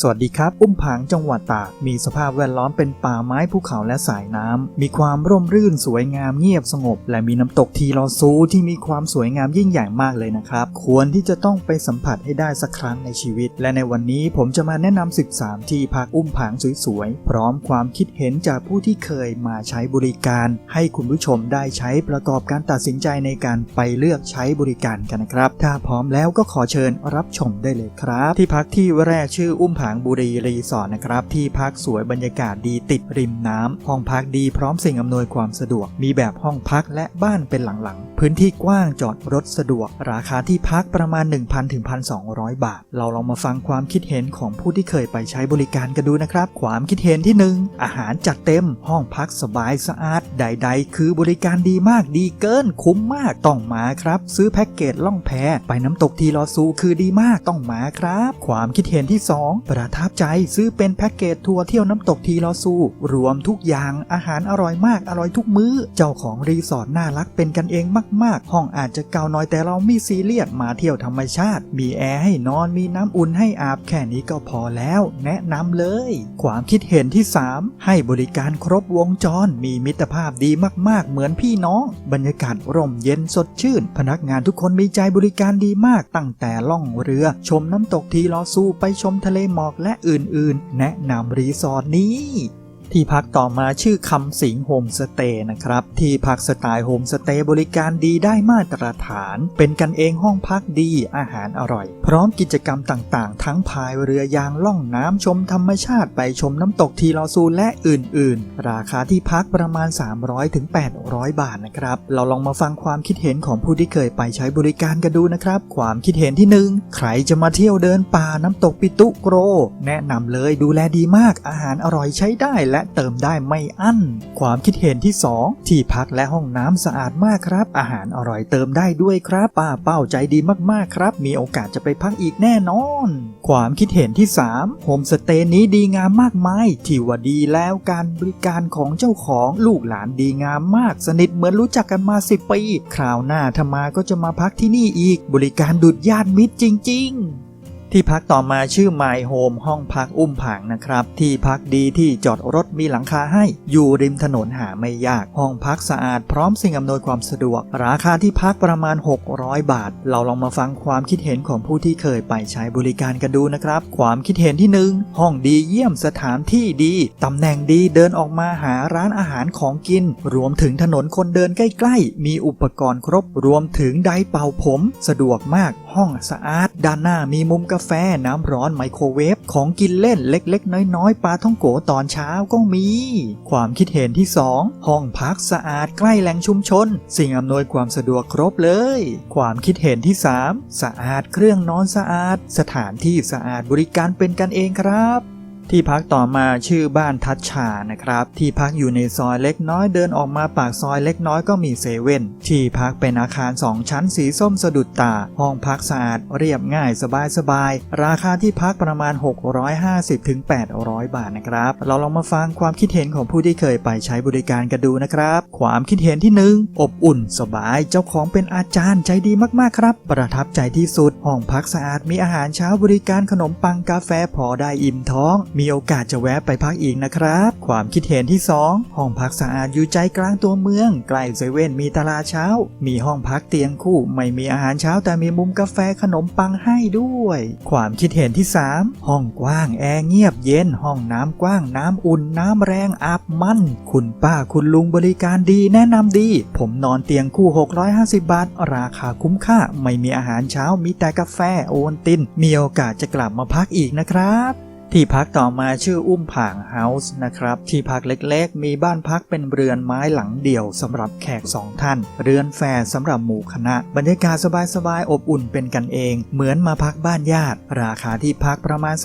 สวัสดีครับ อุ้มผางจังหวัดตาก มีสภาพแวดล้อมเป็นป่าไม้ภูเขาและสายน้ำมีความร่มรื่นสวยงามเงียบสงบ และมีน้ำตกทีลอซูที่มีความสวยงามยิ่งใหญ่มากเลยนะครับ ควรที่จะต้องไปสัมผัสให้ได้สักครั้งในชีวิต และในวันนี้ผมจะมาแนะนำ13 ที่พักอุ้มผางสวยๆ พร้อมความคิดเห็นจากผู้ที่เคยมาใช้บริการ ให้คุณผู้ชมได้ใช้ประกอบการตัดสินใจในการไปเลือกใช้บริการกันนะครับ ถ้าพร้อมแล้วก็ขอเชิญรับชมได้เลยครับ ที่พักที่แรกชื่ออุ้มผางบุรีรีสอร์ทนะครับ ที่พักสวยบรรยากาศดีติดริมน้ำห้องพักดีพร้อมสิ่งอำนวยความสะดวก มีแบบห้องพักและบ้านเป็นหลังๆ พื้นที่กว้างจอดรถสะดวก ราคาที่พักประมาณ 1,000ถึง1,200 บาท เราลองมาฟังความคิดเห็นของผู้ที่เคยไปใช้บริการกันดูนะครับ ความคิดเห็นที่หนึ่งอาหารจัดเต็ม ห้องพักสบายสะอาด ใด ๆ คือบริการดีมากดีเกิน คุ้มมากต้องมาครับ ซื้อแพ็กเกจล่องแพไปน้ำตกทีลอซูคือดีมากต้องมาครับ ความคิดเห็นที่ 2ประทับใจซื้อเป็นแพ็กเกจทัวร์เที่ยวน้ำตกทีลอซู รวมทุกอย่างอาหารอร่อยมากอร่อยทุกมื้อ เจ้าของรีสอร์ทน่ารักเป็นกันเองมาก ๆ ห้องอาจจะเก่าน้อยแต่เราไม่ซีเรียสมาเที่ยวธรรมชาติ มีแอร์ให้นอนมีน้ำอุ่นให้อาบแค่นี้ก็พอแล้ว แนะนำเลย ความคิดเห็นที่ 3 ให้บริการครบวงจรมีมิตรภาพดีมาก ๆ เหมือนพี่น้อง บรรยากาศร่มเย็นสดชื่น พนักงานทุกคนมีใจบริการดีมากตั้งแต่ล่องเรือ ชมน้ำตกทีลอซูไปชมทะเลหมอกและอื่นๆ แนะนำรีสอร์ทนี้ ที่พักต่อมาชื่อคำสิงโฮมสเตย์นะครับ ที่พักสไตล์โฮมสเตย์บริการดีได้มาตรฐาน เป็นกันเองห้องพักดีอาหารอร่อย พร้อมกิจกรรมต่างๆ ทั้งพายเรือยางล่องน้ำชมธรรมชาติไปชมน้ำตกทีลอซูและอื่น ๆ ราคาที่พักประมาณ 300-800ถึง800บาทนะครับ เราลองมาฟังความคิดเห็นของผู้ที่เคยไปใช้บริการกันดูนะครับ ความคิดเห็นที่หนึ่งใครจะมาเที่ยวเดินป่าน้ำตกปิตุโกร แนะนำเลยดูแลดีมากอาหารอร่อยใช้ได้และและเติมได้ไม่อั้น ความคิดเห็นที่ 2 ที่พักและห้องน้ำสะอาดมากครับ อาหารอร่อยเติมได้ด้วยครับ ป้าเป้าใจดีมากๆครับ มีโอกาสจะไปพักอีกแน่นอน ความคิดเห็นที่3โฮมสเตย์นี้ดีงามมากมายที่ว่าดีแล้วการบริการของเจ้าของลูกหลานดีงามมาก สนิทเหมือนรู้จักกันมา10ปีคราวหน้าถ้ามาก็จะมาพักที่นี่อีก บริการดุดญาติมิตรจริง ๆ ที่พักต่อมาชื่อ My Home ห้องพักอุ้มผางนะครับ ที่พักดีที่จอดรถมีหลังคาให้ อยู่ริมถนนหาไม่ยาก ห้องพักสะอาดพร้อมสิ่งอำนวยความสะดวก ราคาที่พักประมาณ 600 บาท เราลองมาฟังความคิดเห็นของผู้ที่เคยไปใช้บริการกันดูนะครับ ความคิดเห็นที่ 1 ห้องดีเยี่ยมสถานที่ดี ตำแหน่งดีเดินออกมาหาร้านอาหารของกิน รวมถึงถนนคนเดินใกล้ๆ มีอุปกรณ์ครบ รวมถึงไดร์เป่าผม สะดวกมาก ห้องสะอาด ด้านหน้ามีมุมกาแฟแฟน้ำร้อนไมโครเวฟของกินเล่นเล็กๆ น้อยๆ ปลาท่องโกตอนเช้าก็มี ความคิดเห็นที่ 2 ห้องพักสะอาดใกล้แหล่งชุมชน สิ่งอำนวยความสะดวกครบเลย ความคิดเห็นที่ 3 สะอาดเครื่องนอนสะอาด สถานที่สะอาดบริการเป็นกันเองครับ ที่พักต่อมาชื่อบ้านทัชชานะครับ ที่พักอยู่ในซอยเล็กน้อยเดินออกมาปากซอยเล็กน้อยก็มีเซเว่นที่พักเป็นอาคาร 2 ชั้นสีส้มสะดุดตา ห้องพักสะอาดเรียบง่ายสบายสบาย ราคาที่พักประมาณ 650ถึง800 บาทนะครับ เราลองมาฟังความคิดเห็นของผู้ที่เคยไปใช้บริการกันดูนะครับ ความคิดเห็นที่ 1 อบอุ่นสบายเจ้าของเป็นอาจารย์ใจดีมากๆครับ ประทับใจที่สุดห้องพักสะอาดมีอาหารเช้าบริการขนมปังกาแฟพอได้อิ่มท้องมีโอกาสจะแวะไปพักอีกนะครับ ความคิดเห็นที่ 2 ห้องพักสะอาดอยู่ใจกลางตัวเมือง ใกล้เซเว่นมีตลาดเช้า มีห้องพักเตียงคู่ ไม่มีอาหารเช้าแต่มีมุมกาแฟขนมปังให้ด้วย ความคิดเห็นที่ 3 ห้องกว้างแอร์เงียบเย็น ห้องน้ำกว้างน้ำอุ่นน้ำแรงอาบมั่น คุณป้าคุณลุงบริการดีแนะนำดี ผมนอนเตียงคู่ 650 บาท ราคาคุ้มค่า ไม่มีอาหารเช้ามีแต่กาแฟโอนติน มีโอกาสจะกลับมาพักอีกนะครับ ที่พักต่อมาชื่ออุ้มผางเฮาส์นะครับ ที่พักเล็กๆ มีบ้านพักเป็นเรือนไม้หลังเดี่ยวสำหรับแขกสองท่าน เรือนแฝดสำหรับหมู่คณะ บรรยากาศสบายๆ อบอุ่นเป็นกันเอง เหมือนมาพักบ้านญาติ ราคาที่พักประมาณ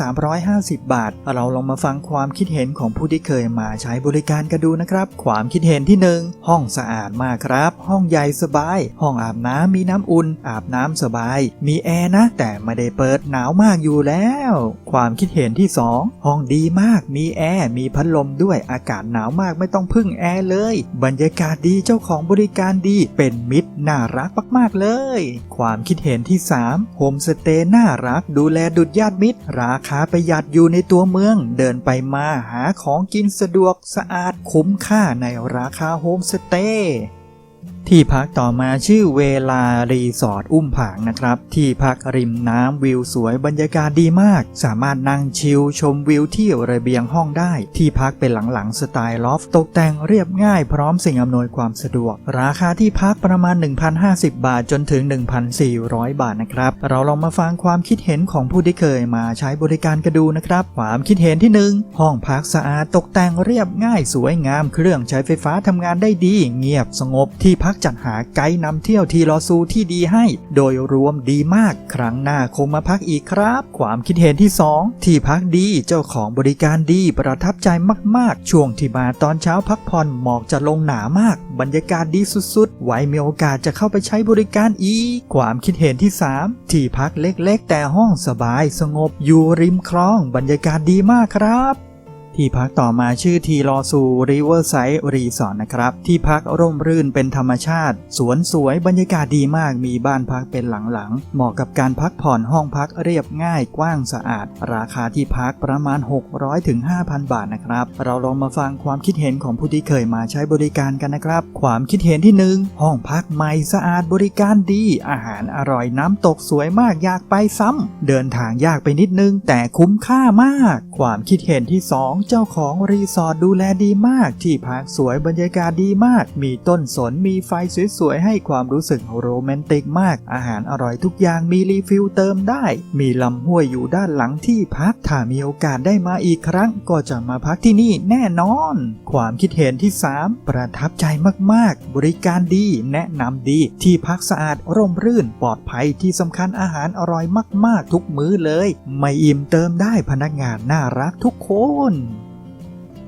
350 บาท เราลองมาฟังความคิดเห็นของผู้ที่เคยมาใช้บริการกันดูนะครับ ความคิดเห็นที่หนึ่งห้องสะอาดมากครับ ห้องใหญ่สบาย ห้องอาบน้ำมีน้ำอุ่น อาบน้ำสบาย มีแอร์นะ แต่ไม่ได้เปิดหนาวมากอยู่แล้ว ความคิดเห็นที่2 ห้องดีมาก มีแอร์ มีพัดลมด้วย อากาศหนาวมากไม่ต้องพึ่งแอร์เลย บรรยากาศดีเจ้าของบริการดี เป็นมิตรน่ารักมาก ๆ เลย ความคิดเห็นที่3โฮมสเตย์น่ารัก ดูแลดุจญาติมิตร ราคาประหยัดอยู่ในตัวเมือง เดินไปมาหาของกินสะดวกสะอาดคุ้มค่าในราคาโฮมสเตย์ ที่พักต่อมาชื่อเวลารีสอร์ทอุ้มผางนะครับ ที่พักริมน้ำวิวสวยบรรยากาศดีมาก สามารถนั่งชิลชมวิวที่ระเบียงห้องได้ ที่พักเป็นหลังๆสไตล์ลอฟตกแต่งเรียบง่ายพร้อมสิ่งอำนวยความสะดวก ราคาที่พักประมาณ 1,050 บาทจนถึง 1,400 บาทนะครับ เราลองมาฟังความคิดเห็นของผู้ที่เคยมาใช้บริการกันดูนะครับ ความคิดเห็นที่หนึ่งห้องพักสะอาดตกแต่งเรียบง่ายสวยงาม เครื่องใช้ไฟฟ้าทำงานได้ดี เงียบสงบที่พักักจัดหาไกด์นำเที่ยวทีลอซูที่ดีให้ โดยรวมดีมาก ครั้งหน้าคงมาพักอีกครับ ความคิดเห็นที่ 2 ที่พักดีเจ้าของบริการดีประทับใจมากๆ ช่วงที่มาตอนเช้าพักผ่อนหมอกจะลงหนามาก บรรยากาศดีสุดๆ ไว้มีโอกาสจะเข้าไปใช้บริการอีก ความคิดเห็นที่ 3 ที่พักเล็กๆ แต่ห้องสบายสงบอยู่ริมคลองบรรยากาศดีมากครับ ที่พักต่อมาชื่อทีลอซูริเวอร์ไซด์รีสอร์ทนะครับ ที่พักร่มรื่นเป็นธรรมชาติ สวนสวยบรรยากาศดีมากมีบ้านพักเป็นหลังๆ เหมาะกับการพักผ่อนห้องพักเรียบง่ายกว้างสะอาด ราคาที่พักประมาณ 600ถึง5,000บาทนะครับ เราลองมาฟังความคิดเห็นของผู้ที่เคยมาใช้บริการกันนะครับ ความคิดเห็นที่หนึ่งห้องพักใหม่สะอาดบริการดี อาหารอร่อยน้ำตกสวยมากอยากไปซ้ำเดินทางยากไปนิดนึง แต่คุ้มค่ามาก ความคิดเห็นที่สองเจ้าของรีสอร์ทดูแลดีมาก ที่พักสวยบรรยากาศดีมาก มีต้นสนมีไฟสวยๆ ให้ความรู้สึกโรแมนติกมาก อาหารอร่อยทุกอย่างมีรีฟิลเติมได้ มีลำห้วยอยู่ด้านหลังที่พัก ถ้ามีโอกาสได้มาอีกครั้ง ก็จะมาพักที่นี่แน่นอน ความคิดเห็นที่ 3 ประทับใจมากๆ บริการดีแนะนำดี ที่พักสะอาดร่มรื่นปลอดภัยที่สำคัญอาหารอร่อยมาก ๆ ทุกมื้อเลย ไม่อิ่มเติมได้พนักงานน่ารักทุกคน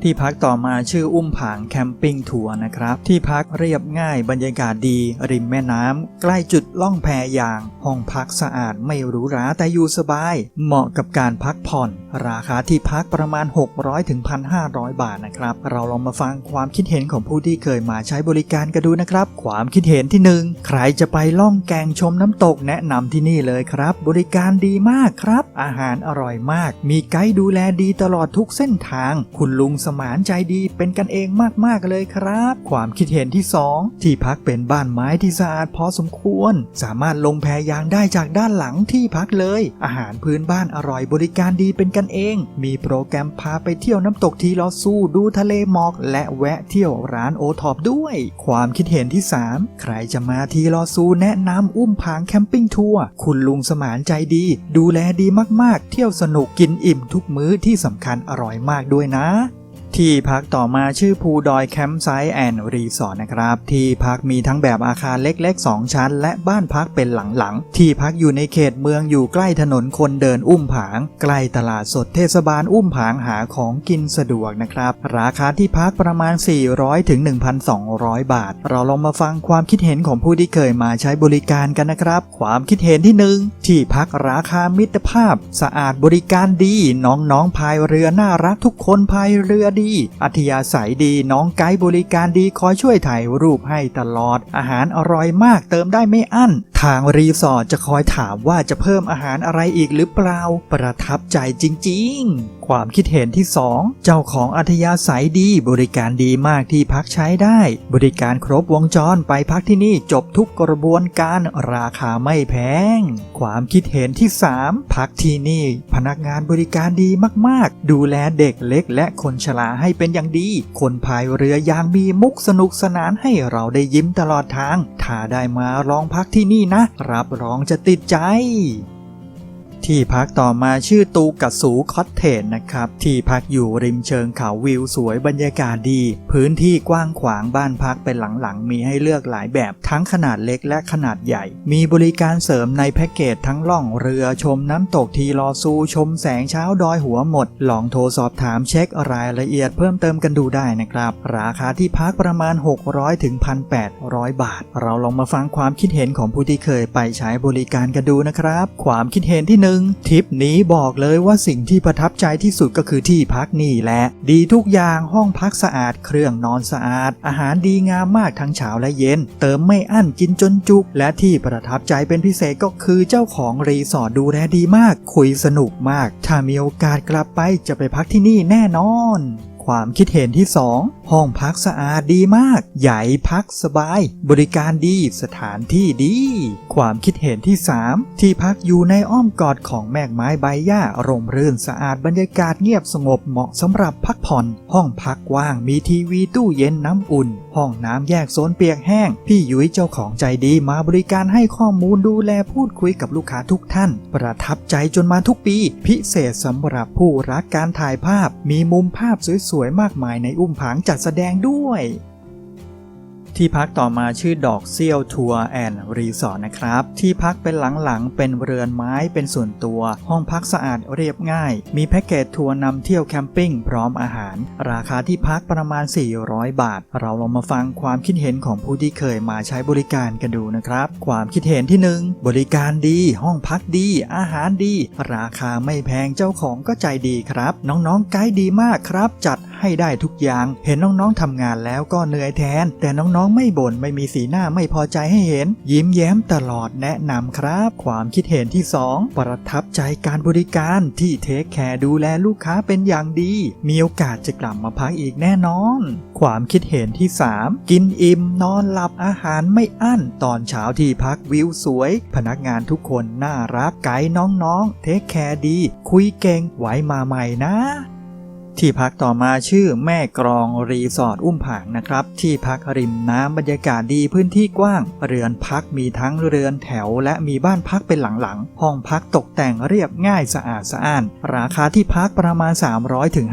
ที่พักต่อมาชื่ออุ้มผางแคมปิ้งทัวร์นะครับ ที่พักเรียบง่ายบรรยากาศดี ริมแม่น้ำใกล้จุดล่องแพยาง ห้องพักสะอาดไม่หรูหราแต่อยู่สบาย เหมาะกับการพักผ่อน ราคาที่พักประมาณ 600ถึง1,500 บาทนะครับ เราลองมาฟังความคิดเห็นของผู้ที่เคยมาใช้บริการกันดูนะครับ ความคิดเห็นที่หนึ่งใครจะไปล่องแกงชมน้ำตกแนะนำที่นี่เลยครับ บริการดีมากครับ อาหารอร่อยมาก มีไกด์ดูแลดีตลอดทุกเส้นทาง คุณลุงสมานใจดีเป็นกันเองมากๆเลยครับ ความคิดเห็นที่ 2 ที่พักเป็นบ้านไม้ที่สะอาดพอสมควร สามารถลงแพยางได้จากด้านหลังที่พักเลย อาหารพื้นบ้านอร่อยบริการดีเป็นกันเอง มีโปรแกรมพาไปเที่ยวน้ำตกทีลอซูดูทะเลหมอก และแวะเที่ยวร้านโอท็อปด้วย ความคิดเห็นที่ 3 ใครจะมาทีลอซูแนะนำอุ้มผางแคมปิ้งทัวร์คุณลุงสมานใจดี ดูแลดีมากๆ เที่ยวสนุกกินอิ่มทุกมื้อที่สำคัญอร่อยมากด้วยนะ ที่พักต่อมาชื่อภูดอยแคมป์ไซต์แอนด์รีสอร์ทนะครับ ที่พักมีทั้งแบบอาคารเล็กๆ 2 ชั้น และบ้านพักเป็นหลังๆ ที่พักอยู่ในเขตเมืองอยู่ใกล้ถนนคนเดินอุ้มผาง ใกล้ตลาดสดเทศบาลอุ้มผางหาของกินสะดวกนะครับ ราคาที่พักประมาณ 400ถึง1,200 บาท เราลองมาฟังความคิดเห็นของผู้ที่เคยมาใช้บริการกันนะครับ ความคิดเห็นที่หนึ่งที่พักราคามิตรภาพ สะอาดบริการดี น้องๆพายเรือน่ารักทุกคนพายเรือดีอัธยาศัยดีน้องไกด์บริการดีคอยช่วยถ่ายรูปให้ตลอด อาหารอร่อยมากเติมได้ไม่อั้น ทางรีสอร์ทจะคอยถามว่าจะเพิ่มอาหารอะไรอีกหรือเปล่า ประทับใจจริงๆ ความคิดเห็นที่ 2 เจ้าของอัธยาศัยดีบริการดีมากที่พักใช้ได้ บริการครบวงจรไปพักที่นี่จบทุกกระบวนการราคาไม่แพง ความคิดเห็นที่ 3 พักที่นี่พนักงานบริการดีมากๆ ดูแลเด็กเล็กและคนชราให้เป็นอย่างดี คนพายเรือยางมีมุกสนุกสนานให้เราได้ยิ้มตลอดทาง ถ้าได้มาลองพักที่นี่นะ รับรองจะติดใจ ที่พักต่อมาชื่อตูกัสูคอตเทจนะครับ ที่พักอยู่ริมเชิงเขาวิวสวยบรรยากาศดี พื้นที่กว้างขวางบ้านพักเป็นหลังๆ มีให้เลือกหลายแบบทั้งขนาดเล็กและขนาดใหญ่ มีบริการเสริมในแพ็กเกจทั้งล่องเรือชมน้ำตกทีลอซูชมแสงเช้าดอยหัวหมด ลองโทรสอบถามเช็ครายละเอียดเพิ่มเติมกันดูได้นะครับ ราคาที่พักประมาณ 600ถึง1,800 บาท เราลองมาฟังความคิดเห็นของผู้ที่เคยไปใช้บริการกันดูนะครับ ความคิดเห็นที่หนึ่งงทริปนี้บอกเลยว่าสิ่งที่ประทับใจที่สุดก็คือที่พักนี่แหละ ดีทุกอย่างห้องพักสะอาดเครื่องนอนสะอาด อาหารดีงามมากทั้งเช้าและเย็น เติมไม่อั้นกินจนจุก และที่ประทับใจเป็นพิเศษก็คือเจ้าของรีสอร์ทดูแลดีมาก คุยสนุกมาก ถ้ามีโอกาสกลับไปจะไปพักที่นี่แน่นอน ความคิดเห็นที่ 2ห้องพักสะอาดดีมาก ใหญ่พักสบาย บริการดีสถานที่ดี ความคิดเห็นที่ 3 ที่พักอยู่ในอ้อมกอดของแมกไม้ใบหญ้าร่มรื่นสะอาดบรรยากาศเงียบสงบเหมาะสำหรับพักผ่อน ห้องพักว้างมีทีวีตู้เย็นน้ำอุ่น ห้องน้ำแยกโซนเปียกแห้ง พี่ยุ้ยเจ้าของใจดีมาบริการให้ข้อมูลดูแลพูดคุยกับลูกค้าทุกท่าน ประทับใจจนมาทุกปี พิเศษสำหรับผู้รักการถ่ายภาพ มีมุมภาพสวยๆมากมายในอุ้มผางจัดแสดงด้วย ที่พักต่อมาชื่อดอกเซี่ยวทัวร์แอนด์รีสอร์ทนะครับ ที่พักเป็นหลังๆ เป็นเรือนไม้เป็นส่วนตัว ห้องพักสะอาดเรียบง่าย มีแพ็กเกจทัวร์นำเที่ยวแคมปิ้งพร้อมอาหาร ราคาที่พักประมาณ 400 บาท เราลองมาฟังความคิดเห็นของผู้ที่เคยมาใช้บริการกันดูนะครับ ความคิดเห็นที่ 1 บริการดี ห้องพักดี อาหารดี ราคาไม่แพงเจ้าของก็ใจดีครับ น้องๆไกด์ดีมากครับ จัด ให้ได้ทุกอย่าง เห็นน้องๆทำงานแล้วก็เหนื่อยแทน แต่น้องๆไม่บ่นไม่มีสีหน้าไม่พอใจให้เห็น ยิ้มแย้มตลอดแนะนำครับ ความคิดเห็นที่ 2 ประทับใจการบริการที่เทคแคร์ดูแลลูกค้าเป็นอย่างดี มีโอกาสจะกลับมาพักอีกแน่นอน ความคิดเห็นที่ 3 กินอิ่มนอนหลับอาหารไม่อั้น ตอนเช้าที่พักวิวสวย พนักงานทุกคนน่ารักไกด์น้องๆ เทคแคร์ดี คุยเก่งไว้มาใหม่นะ ที่พักต่อมาชื่อแม่กรองรีสอร์ทอุ้มผางนะครับ ที่พักริมน้ำบรรยากาศดีพื้นที่กว้าง เรือนพักมีทั้งเรือนแถว และมีบ้านพักเป็นหลังๆ ห้องพักตกแต่งเรียบง่ายสะอาดสะอ้าน ราคาที่พักประมาณ 300-500ถึง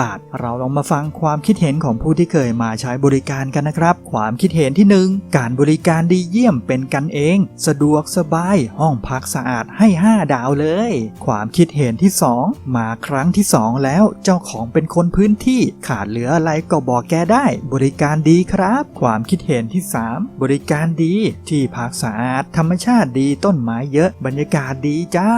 บาท เราลองมาฟังความคิดเห็นของผู้ที่เคยมาใช้บริการกันนะครับ ความคิดเห็นที่ 1 การบริการดีเยี่ยมเป็นกันเอง สะดวกสบาย ห้องพักสะอาดให้ 5 ดาวเลย ความคิดเห็นที่ 2 มาครั้งที่ 2 แล้วเจ้าของของเป็นคนพื้นที่ขาดเหลืออะไรก็บอกแกได้ บริการดีครับ ความคิดเห็นที่ 3 บริการดีที่พักสะอาด ธรรมชาติดีต้นไม้เยอะบรรยากาศดีจ้า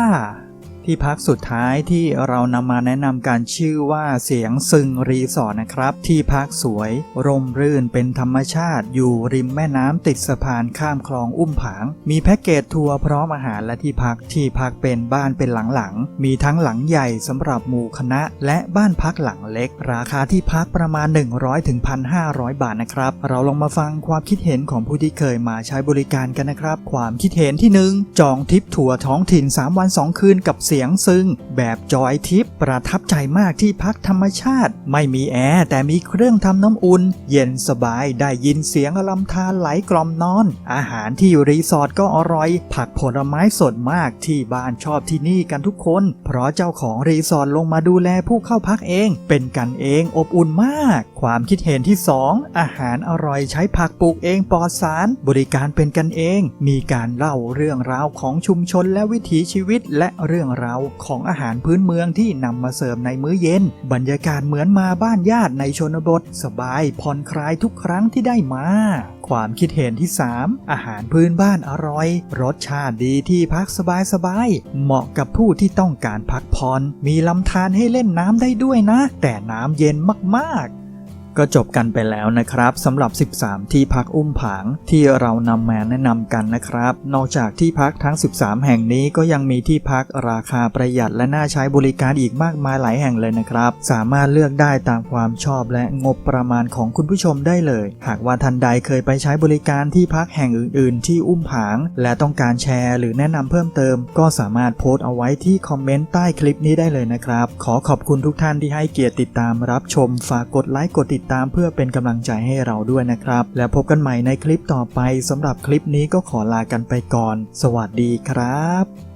ที่พักสุดท้ายที่เรานำมาแนะนำการชื่อว่าเสียงซึงรีสอร์ทนะครับ ที่พักสวยร่มรื่นเป็นธรรมชาติอยู่ริมแม่น้ำติดสะพานข้ามคลองอุ้มผาง มีแพ็กเกจทัวร์พร้อมอาหารและที่พักที่พักเป็นบ้านเป็นหลังๆ มีทั้งหลังใหญ่สำหรับหมู่คณะ และบ้านพักหลังเล็ก ราคาที่พักประมาณ 100ถึง1,500บาทนะครับ เราลองมาฟังความคิดเห็นของผู้ที่เคยมาใช้บริการกันนะครับ ความคิดเห็นที่ 1 จองทริปทัวร์ท้องถิ่น 3 วัน 2 คืนกับสียงซึงแบบจอยทิปประทับใจมากที่พักธรรมชาติ ไม่มีแอร์แต่มีเครื่องทำน้ำอุ่น เย็นสบายได้ยินเสียงลำธารไหลกล่อมนอน อาหารที่รีสอร์ทก็อร่อย ผักผลไม้สดมากที่บ้านชอบที่นี่กันทุกคน เพราะเจ้าของรีสอร์ทลงมาดูแลผู้เข้าพักเอง เป็นกันเองอบอุ่นมาก ความคิดเห็นที่ 2 อาหารอร่อยใช้ผักปลูกเองปลอดสาร บริการเป็นกันเอง มีการเล่าเรื่องราวของชุมชนและวิถีชีวิตและเรื่องราวของอาหารพื้นเมืองที่นำมาเสิร์ฟในมื้อเย็น บรรยากาศเหมือนมาบ้านญาติในชนบท สบายผ่อนคลายทุกครั้งที่ได้มา ความคิดเห็นที่ 3 อาหารพื้นบ้านอร่อย รสชาติดีที่พักสบายๆเหมาะกับผู้ที่ต้องการพักผ่อนมีลำธารให้เล่นน้ำได้ด้วยนะ แต่น้ำเย็นมากๆ ก็จบกันไปแล้วนะครับสำหรับ 13 ที่พักอุ้มผางที่เรานำมาแนะนำกันนะครับ นอกจากที่พักทั้ง 13 แห่งนี้ก็ยังมีที่พักราคาประหยัดและน่าใช้บริการอีกมากมายหลายแห่งเลยนะครับ สามารถเลือกได้ตามความชอบและงบประมาณของคุณผู้ชมได้เลย หากว่าท่านใดเคยไปใช้บริการที่พักแห่งอื่น ๆ ที่อุ้มผาง และต้องการแชร์ หรือแนะนำเพิ่มเติม ก็สามารถโพสต์เอาไว้ที่คอมเมนต์ใต้คลิปนี้ได้เลยนะครับ ขอขอบคุณทุกท่านที่ให้เกียรติติดตามรับชมฝากกดไลค์กดติดตามเพื่อเป็นกำลังใจให้เราด้วยนะครับ แล้วพบกันใหม่ในคลิปต่อไปสำหรับคลิปนี้ก็ขอลากันไปก่อน สวัสดีครับ